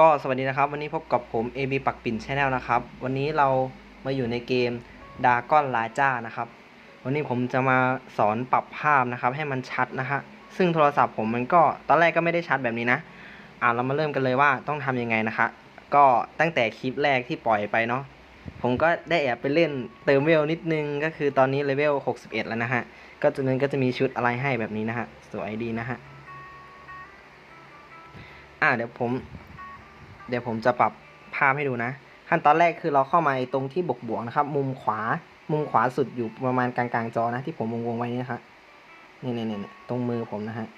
ก็สวัสดีนะครับ วันนี้พบกับผม AB ปักปิ่นชาแนลนะครับ วันนี้เรามาอยู่ในเกมดาก้อนลาจ้านะครับ วันนี้ผมจะมาสอนปรับภาพนะครับ ให้มันชัดนะฮะซึ่งโทรศัพท์ผมมันก็ตอนแรกก็ไม่ได้ชัดแบบนี้นะ อ่าเรามาเริ่มกันเลยว่าต้องทำยังไงนะคะก็ตั้งแต่คลิปแรกที่ปล่อยไปเนาะผมก็ได้แอบไปเล่นเติมเวลนิดนึงก็คือตอนนี้เลเวล 61 แล้วนะฮะ ก็จะนั้นก็จะมีชุดอะไรให้แบบนี้นะฮะ สวยดีนะฮะ อ่าเดี๋ยวผม เดี๋ยวผมจะปรับภาพให้ดูนะ ขั้นตอนแรกคือเราเข้ามาตรงที่บวกบวกๆนะครับ มุมขวา มุมขวาสุดอยู่ประมาณกลางๆจอนะ ที่ผมวงวงๆไว้นี่ครับนี่นี่นี่ตรงมือผมนะฮะ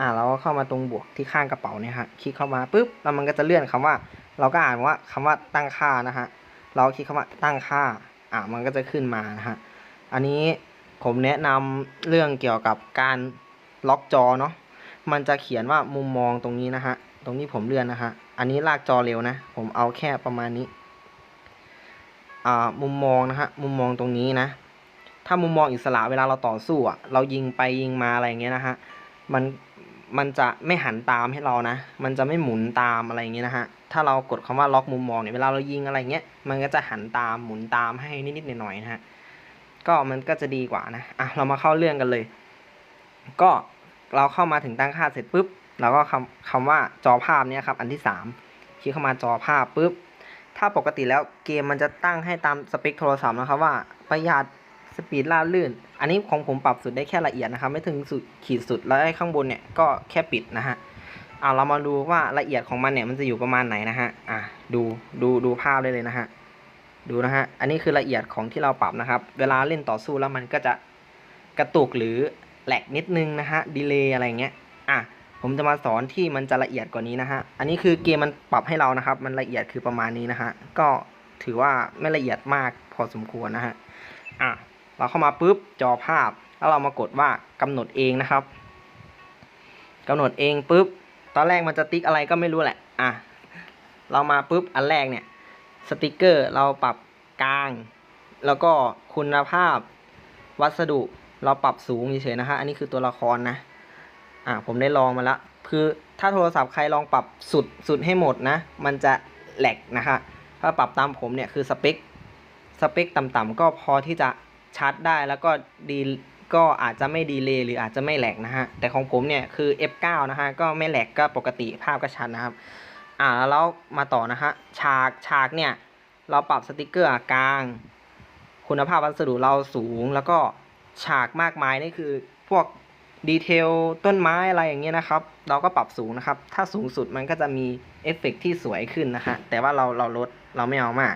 อ่าเราก็เข้ามาตรงบวกที่ข้างกระเป๋าเนี่ยฮะคลิกเข้ามาปุ๊บแล้วมันก็จะเลื่อนคำว่า เราก็อ่านว่าคำว่าตั้งค่านะฮะเราคลิกคำว่าตั้งค่า อ่ามันก็จะขึ้นมานะฮะอันนี้ผมแนะนำเรื่องเกี่ยวกับการล็อกจอเนาะมันจะเขียนว่ามุมมองตรงนี้นะฮะตรงนี้ผมเลื่อนนะฮะ อันนี้ลากจอเร็วนะ ผมเอาแค่ประมาณนี้อ่ามุมมองนะฮะมุมมองตรงนี้นะ ถ้ามุมมองอิสระเวลาเราต่อสู้อะ เรายิงไปยิงมาอะไรเงี้ยนะฮะมันมันจะไม่หันตามให้เรานะ มันจะไม่หมุนตามอะไรเงี้ยนะฮะถ้าเรากดคำว่าล็อกมุมมองเนี่ยเวลาเรายิงอะไรเงี้ยมันก็จะหันตามหมุนตามให้นิดๆหน่อยๆนะฮะก็มันก็จะดีกว่านะอะเรามาเข้าเรื่องกันเลย ก็เราเข้ามาถึงตั้งค่าเสร็จปุ๊บ เราก็คำคำว่าจอภาพเนี่ยครับอันที่สามคลิกเข้ามาจอภาพปุ๊บ ถ้าปกติแล้วเกมมันจะตั้งให้ตามสเปคโทรศัพท์นะครับว่าประหยัดสปีดล่าลื่น อันนี้ของผมปรับสุดได้แค่ละเอียดนะครับ ไม่ถึงสุดขีดสุดแล้วไอ้ข้างบนเนี่ยก็แค่ปิดนะฮะเอาเรามาดูว่าละเอียดของมันเนี่ยมันจะอยู่ประมาณไหนนะฮะอะดูดูดูภาพได้เลยนะฮะดูนะฮะอันนี้คือละเอียดของที่เราปรับนะครับ เวลาเล่นต่อสู้แล้วมันก็จะกระตุกหรือแหลกนิดนึงนะฮะดีเลย์อะไรเงี้ยอะ ผมจะมาสอนที่มันจะละเอียดกว่านี้นะฮะ อันนี้คือเกมมันปรับให้เรานะครับ มันละเอียดคือประมาณนี้นะฮะ ก็ถือว่าไม่ละเอียดมากพอสมควรนะฮะ อะ เราเข้ามาปุ๊บจอภาพ แล้วเรามากดว่ากำหนดเองนะครับกำหนดเองปุ๊บ ตอนแรกมันจะติ๊กอะไรก็ไม่รู้แหละ อะ เรามาปุ๊บอันแรกเนี่ย สติกเกอร์เราปรับกลาง แล้วก็คุณภาพ วัสดุ เราปรับสูงเฉยๆนะฮะ อันนี้คือตัวละครนะ อะผมได้ลองมาแล้วคือถ้าโทรศัพท์ใครลองปรับสุดสุดให้หมดนะ มันจะแหลกนะฮะถ้าปรับตามผมเนี่ยคือสเปคสเปคต่ำๆก็พอที่จะชาร์จได้แล้วก็ดีก็อาจจะไม่ดีเลย์หรืออาจจะไม่แหลกนะฮะ แต่ของผมเนี่ยคือ F9 นะฮะ ก็ไม่แหลกก็ปกติภาพก็ชัดนะครับ อ่าแล้วมาต่อนะฮะ ฉากฉากเนี่ย เราปรับสติกเกอร์กลาง คุณภาพวัสดุเราสูง แล้วก็ฉากมากมายนี่คือพวก ดีเทลต้นไม้อะไรอย่างเงี้ยนะครับ เราก็ปรับสูงนะครับ ถ้าสูงสุดมันก็จะมีเอฟเฟกต์ที่สวยขึ้นนะฮะแต่ว่าเราเราลดเราไม่เอามาก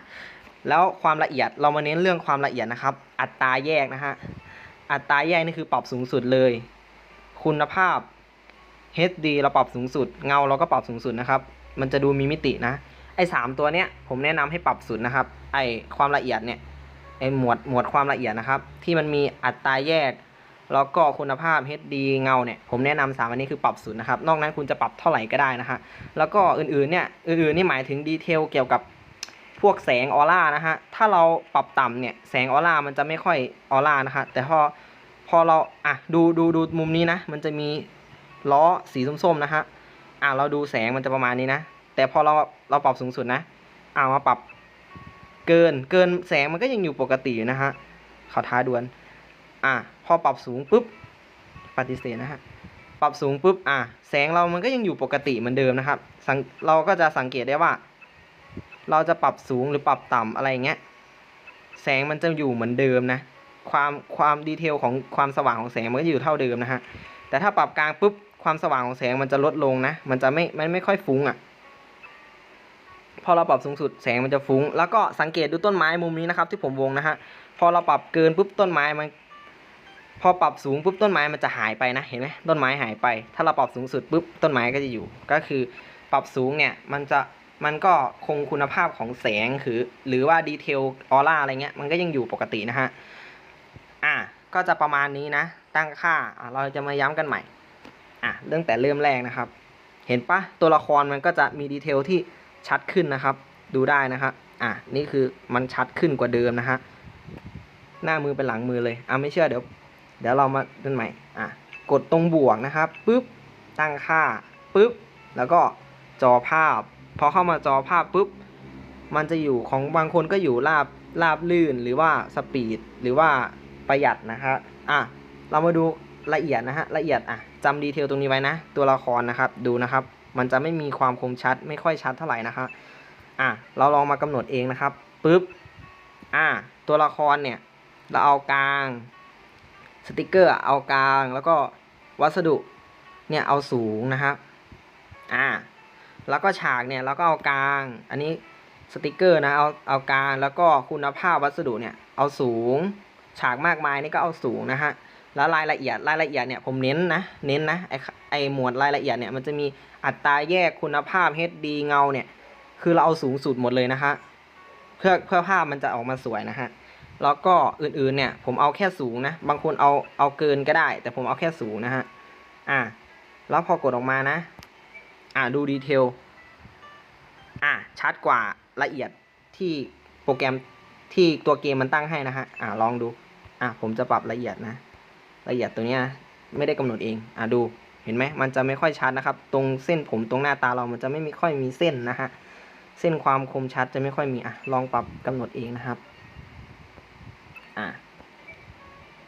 แล้วความละเอียดเรามาเน้นเรื่องความละเอียดนะครับ อัตราแยกนะฮะอัตราแยกนี่คือปรับสูงสุดเลย คุณภาพ HD เราปรับสูงสุด เงาเราก็ปรับสูงสุดนะครับ มันจะดูมีมิตินะ ไอ้สามตัวเนี้ยผมแนะนำให้ปรับสุดนะครับ ไอ้ความละเอียดเนี่ยไอ้หมวดหมวดความละเอียดนะครับ ที่มันมีอัตราแยก แล้วก็คุณภาพ HD เงาเนี่ยผมแนะนำสามอันนี้คือปรับสุดนะครับ นอกนั้นคุณจะปรับเท่าไหร่ก็ได้นะฮะแล้วก็อื่นๆเนี่ยอื่นๆนี่หมายถึงดีเทลเกี่ยวกับพวกแสงออร่านะฮะถ้าเราปรับต่ำเนี่ยแสงออร่ามันจะไม่ค่อยออร่านะฮะแต่พอพอเราอะดูดูดูมุมนี้นะ มันจะมีล้อสีส้มๆนะฮะอะเราดูแสงมันจะประมาณนี้นะ แต่พอเราเราปรับสูงสุดนะอะมาปรับเกินเกินแสงมันก็ยังอยู่ปกติอยู่นะฮะขาท้าดวล อะพอปรับสูงปุ๊บปฏิเสธนะฮะปรับสูงปุ๊บอะแสงเรามันก็ยังอยู่ปกติเหมือนเดิมนะครับเราก็จะสังเกตได้ว่า เราจะปรับสูงหรือปรับต่ำอะไรเงี้ยแสงมันจะอยู่เหมือนเดิมนะ ความความดีเทลของความสว่างของแสงมันก็อยู่เท่าเดิมนะฮะแต่ถ้าปรับกลางปุ๊บความสว่างของแสงมันจะลดลงนะ มันจะไม่มันไม่ค่อยฟุ้งอะ่ะพอเราปรับสูงสุดแสงมันจะฟุ้ง แล้วก็สังเกตดูต้นไม้มุมนี้นะครับที่ผมวงนะฮะ พอเราปรับเกินปุ๊บต้นไม้มัน พอปรับสูงปุ๊บต้นไม้มันจะหายไปนะเห็นไหมต้นไม้หายไป ถ้าเราปรับสูงสุดปุ๊บต้นไม้ก็จะอยู่ ก็คือปรับสูงเนี่ยมันจะมันก็คงคุณภาพของแสงคือ หรือว่าดีเทลออร่าอะไรเงี้ยมันก็ยังอยู่ปกตินะฮะอะก็จะประมาณนี้นะ ตั้งค่าเราจะมาย้ำกันใหม่อะเรื่องแต่เริ่มแรกนะครับ เห็นปะตัวละครมันก็จะมีดีเทลที่ชัดขึ้นนะครับ ดูได้นะครับอะนี่คือมันชัดขึ้นกว่าเดิมนะฮะหน้ามือเป็นหลังมือเลยอะไม่เชื่อเดี๋ยว เดี๋ยวเรามาเล่นใหม่อะกดตรงบวกนะครับปุ๊บตั้งค่าปุ๊บแล้วก็จอภาพ พอเข้ามาจอภาพปุ๊บมันจะอยู่ของบางคนก็อยู่ราบราบลื่นหรือว่าสปีดหรือว่าประหยัดนะครับอะเรามาดูละเอียดนะฮะละเอียดอะจำดีเทลตรงนี้ไว้นะ ตัวละครนะครับดูนะครับ มันจะไม่มีความคมชัดไม่ค่อยชัดเท่าไหร่นะครับอะเราลองมากำหนดเองนะครับปุ๊บอะตัวละครเนี่ยเราเอากลาง สติกเกอร์เอากลาง แล้วก็วัสดุเนี่ยเอาสูงนะครับ อ่า แล้วก็ฉากเนี่ยเราก็เอากลาง อันนี้สติกเกอร์นะเอาเอากลาง แล้วก็คุณภาพวัสดุเนี่ยเอาสูง ฉากมากมายนี่ก็เอาสูงนะฮะ แล้วรายละเอียดรายละเอียดเนี่ยผมเน้นนะ เน้นนะไอไอหมวดรายละเอียดเนี่ยมันจะมีอัตราแยกคุณภาพ HD เงาเนี่ย คือเราเอาสูงสุดหมดเลยนะฮะ เพื่อเพื่อภาพมันจะออกมาสวยนะฮะ แล้วก็อื่นๆเนี่ยผมเอาแค่สูงนะ บางคนเอาเอาเกินก็ได้ แต่ผมเอาแค่สูงนะฮะ อะแล้วพอกดออกมานะ อะดูดีเทล อะชัดกว่าละเอียดที่โปรแกรมที่ตัวเกมมันตั้งให้นะฮะ อะลองดู อะผมจะปรับละเอียดนะ ละเอียดตัวเนี้ยไม่ได้กำหนดเอง อะดู เห็นไหมมันจะไม่ค่อยชัดนะครับ ตรงเส้นผมตรงหน้าตาเรามันจะไม่มีค่อยมีเส้นนะฮะ เส้นความคมชัดจะไม่ค่อยมี อะ ลองปรับกำหนดเองนะครับ อะ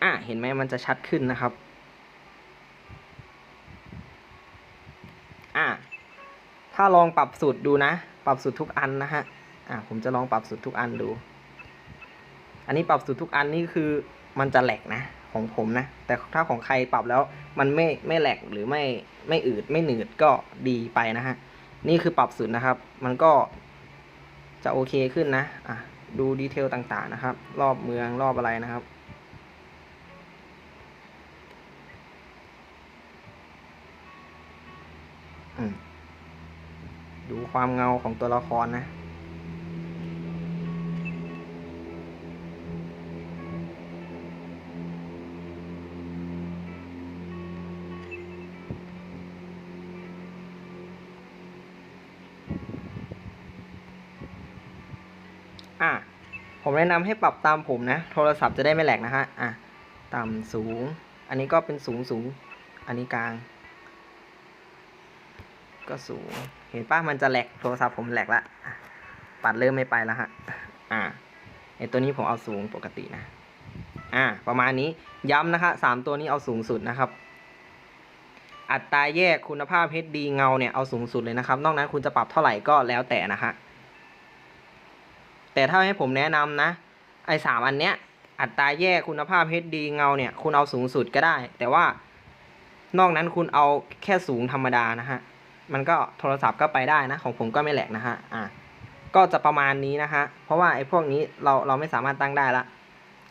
อะเห็นไหมมันจะชัดขึ้นนะครับ อะถ้าลองปรับสูตรดูนะ ปรับสูตรทุกอันนะฮะ อะผมจะลองปรับสูตรทุกอันดู อันนี้ปรับสูตรทุกอันนี่คือมันจะแหลกนะของผมนะ แต่ถ้าของใครปรับแล้วมันไม่ไม่แหลกหรือไม่ไม่อืดไม่หนืดก็ดีไปนะฮะ นี่คือปรับสูตรนะครับ มันก็จะโอเคขึ้นนะ อะ ดูดีเทลต่างๆนะครับ รอบเมืองรอบอะไรนะครับ ดูความเงาของตัวละครนะ แนะนำให้ปรับตามผมนะ โทรศัพท์จะได้ไม่แหลกนะฮะ อะ ต่ำสูง อันนี้ก็เป็นสูงสูง อันนี้กลาง ก็สูง เห็นป้ะมันจะแหลก โทรศัพท์ผมแหลกละอะปัดเริ่มไม่ไปแล้วฮะ อะไอตัวนี้ผมเอาสูงปกตินะ อะประมาณนี้ ย้ำนะคะสามตัวนี้เอาสูงสุดนะครับ อัตราแยกคุณภาพ HD เงาเนี่ยเอาสูงสุดเลยนะครับ นอกนั้นคุณจะปรับเท่าไหร่ก็แล้วแต่นะฮะ แต่ถ้าให้ผมแนะนำนะ ไอ้สามอันเนี้ย อัตราแยกคุณภาพ HD เงาเนี่ย คุณเอาสูงสุดก็ได้ แต่ว่านอกนั้นคุณเอาแค่สูงธรรมดานะฮะ มันก็โทรศัพท์ก็ไปได้นะ ของผมก็ไม่แหลกนะฮะ อะ ก็จะประมาณนี้นะฮะ เพราะว่าไอ้พวกนี้เราเราไม่สามารถตั้งได้ละ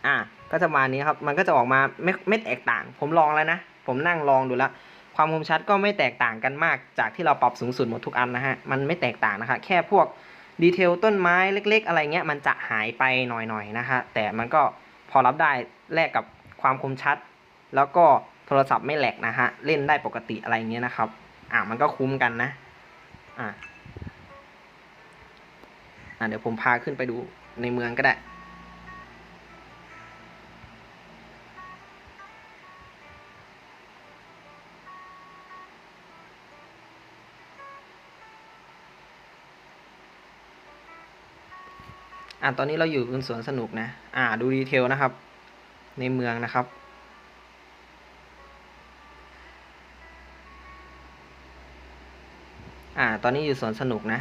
อะ ก็จะประมาณนี้ครับ มันก็จะออกมาไม่ไม่แตกต่าง ผมลองแล้วนะ ผมนั่งลองดูแล้วความคมชัดก็ไม่แตกต่างกันมากจากที่เราปรับสูงสุดหมดทุกอันนะฮะ มันไม่แตกต่างนะคะ แค่พวก ดีเทลต้นไม้เล็ก ๆ อะไรเงี้ยมันจะหายไปหน่อยๆนะฮะแต่มันก็พอรับได้แลกกับความคมชัด แล้วก็โทรศัพท์ไม่แหลกนะฮะเล่นได้ปกติอะไรเงี้ยนะครับอ่ามันก็คุ้มกันนะอ่าอ่าเดี๋ยวผมพาขึ้นไปดูในเมืองก็ได้ อ่าตอนนี้เราอยู่บนสวนสนุกนะ อ่า ดูดีเทลนะครับ ในเมืองนะครับ อ่า ตอนนี้อยู่สวนสนุกนะ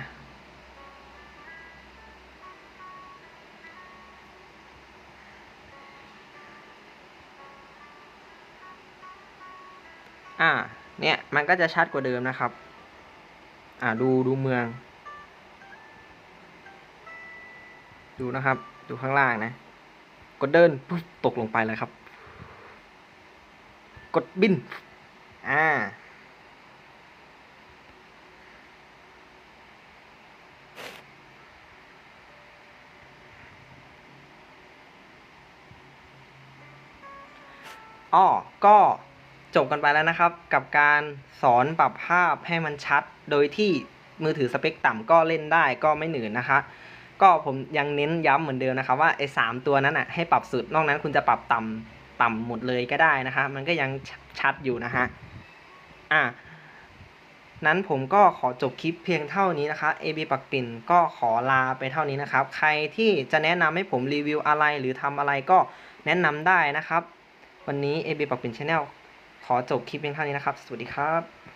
อ่า เนี่ย มันก็จะชัดกว่าเดิมนะครับ อ่า ดู ดูเมือง ดูนะครับ ดูข้างล่างนะ กดเดินปุ๊บตกลงไปเลยครับ กดบิน อ่า อ้อ ก็จบกันไปแล้วนะครับ กับการสอนปรับภาพให้มันชัด โดยที่มือถือสเปคต่ำก็เล่นได้ก็ไม่หนืดนะคะ ก็ผมยังเน้นย้ำเหมือนเดิมนะครับว่าไอ้สามตัวนั้นอะให้ปรับสุด นอกนั้นคุณจะปรับต่ำต่ำหมดเลยก็ได้นะคะ มันก็ยังชัดอยู่นะฮะอะนั้นผมก็ขอจบคลิปเพียงเท่านี้นะครับ AB ปักปิ่นก็ขอลาไปเท่านี้นะครับ ใครที่จะแนะนำให้ผมรีวิวอะไรหรือทำอะไรก็แนะนำได้นะครับ วันนี้ AB ปักปิ่น Channel ขอจบคลิปเพียงเท่านี้นะครับ สวัสดีครับ